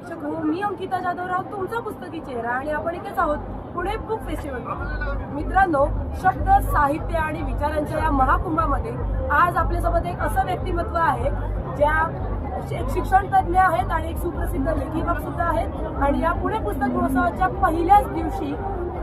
प्रेक्षक हो मी अंकिता जाधवराव तुमचा पुस्तकी चेहरा आणि आपण इथेच आहोत पुणे बुक फेस्टिवल मित्रांनो शब्द साहित्य आणि विचारांच्या या महाकुंभामध्ये आज आपल्यासोबत एक असं व्यक्तिमत्व आहे ज्या एक शिक्षणतज्ज्ञ आहेत आणि एक सुप्रसिद्ध लेखिका सुद्धा आहेत. आणि या पुणे पुस्तक महोत्सवाच्या पहिल्याच दिवशी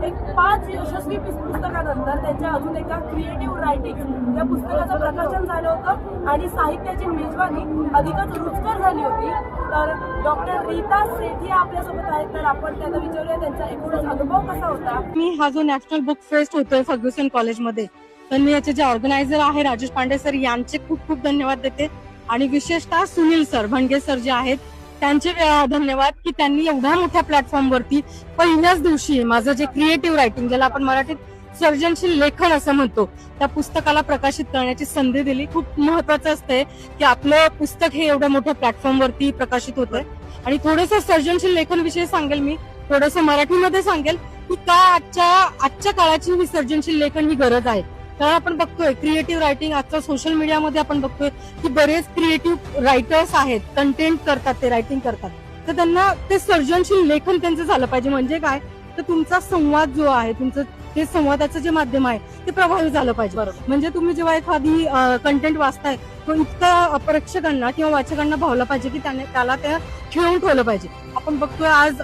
एक पाच यशस्वी पुस्तकानंतर त्यांच्या अजून एका क्रिएटिव्ह रायटिंग या पुस्तकाचं प्रकाशन झालं होतं आणि साहित्याची मेजवानी अधिकच रुचकर झाली होती. तर डॉक्टर रीता सेठी आपल्यासोबत आहेत तर आपण त्यांना विचारूया त्यांचा एकूणच अनुभव कसा होता? मी हा जो नॅशनल बुक फेस्ट होतोय फर्ग्युसन कॉलेजमध्ये तर मी याचे जे ऑर्गनायझर आहे राजेश पांडे सर यांचे खूप खूप धन्यवाद देते. आणि विशेषतः सुनील सर भणगे सर जे आहेत त्यांचे धन्यवाद की त्यांनी एवढ्या मोठ्या प्लॅटफॉर्मवरती पहिल्याच दिवशी माझं जे क्रिएटिव्ह रायटिंग ज्याला आपण मराठीत सर्जनशील लेखन असं म्हणतो त्या पुस्तकाला प्रकाशित करण्याची संधी दिली. खूप महत्वाचं असतंय की आपलं पुस्तक हे एवढ्या मोठ्या प्लॅटफॉर्मवरती प्रकाशित होतंय. आणि थोडस सर्जनशील लेखन विषयी सांगेल मी थोडस मराठीमध्ये सांगेल की का आजच्या आजच्या काळाची ही सर्जनशील लेखन ही गरज आहे. कारण आपण बघतोय क्रिएटिव्ह रायटिंग आजच्या सोशल मीडियामध्ये आपण बघतोय की बरेच क्रिएटिव्ह रायटर्स आहेत कंटेंट करतात ते रायटिंग करतात. तर त्यांना ते सर्जनशील लेखन त्यांचं झालं पाहिजे. म्हणजे काय? तर तुमचा संवाद जो आहे तुमचं ते संवादाचं जे माध्यम आहे ते प्रभावी झालं पाहिजे. बरोबर. म्हणजे तुम्ही जेव्हा एखादी कंटेंट वाचताय तो इतका प्रेक्षकांना किंवा वाचकांना भावला पाहिजे की त्याने त्याला ते ठेवून ठेवलं पाहिजे. आपण बघतोय आज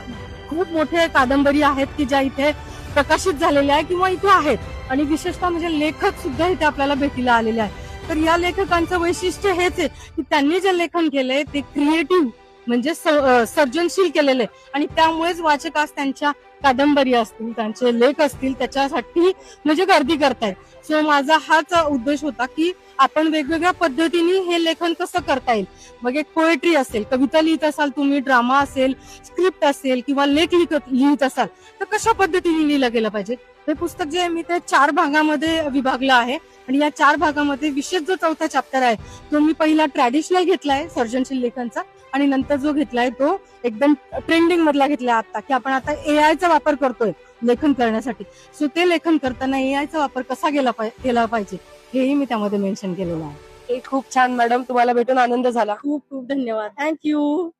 खूप मोठे कादंबरी आहेत की ज्या इथे प्रकाशित झालेल्या आहे किंवा इथे आहेत. आणि विशेषतः म्हणजे लेखक सुद्धा इथे आपल्याला भेटीला आलेले आहेत. तर या लेखकांचं वैशिष्ट्य हेच आहे की त्यांनी जे लेखन केलंय ते क्रिएटिव्ह म्हणजे स- सर्जनशील केलेलं आहे. आणि त्यामुळेच वाचकास त्यांच्या कादंबरी असतील त्यांचे लेख असतील त्याच्यासाठी म्हणजे गर्दी करतायत. सो माझा हाच उद्देश होता की आपण वेगवेगळ्या पद्धतीने हे लेखन कसं करता येईल? मग एक पोएट्री असेल कविता लिहित असाल तुम्ही ड्रामा असेल स्क्रिप्ट असेल किंवा लेख लिहित लिहित असाल तर कशा पद्धतीने लिहिलं गेलं पाहिजे? हे पुस्तक जे मी ते चार भागामध्ये विभागलं आहे आणि या चार भागामध्ये विशेष जो चौथा चॅप्टर आहे तो मी पहिला ट्रॅडिशनल घेतलाय सर्जनशील लेखनचा. आणि नंतर जो घेतलाय तो एकदम ट्रेंडिंग मधला घेतलाय आता की आपण आता AI चा वापर करतोय. लेखन करण्यासाठी. सो ते लेखन करताना AI चा वापर कसा गेला केला पाहिजे हेही मी त्यामध्ये मेन्शन केलेलं आहे. हे खूप छान मॅडम तुम्हाला भेटून आनंद झाला. खूप खूप धन्यवाद थँक्यू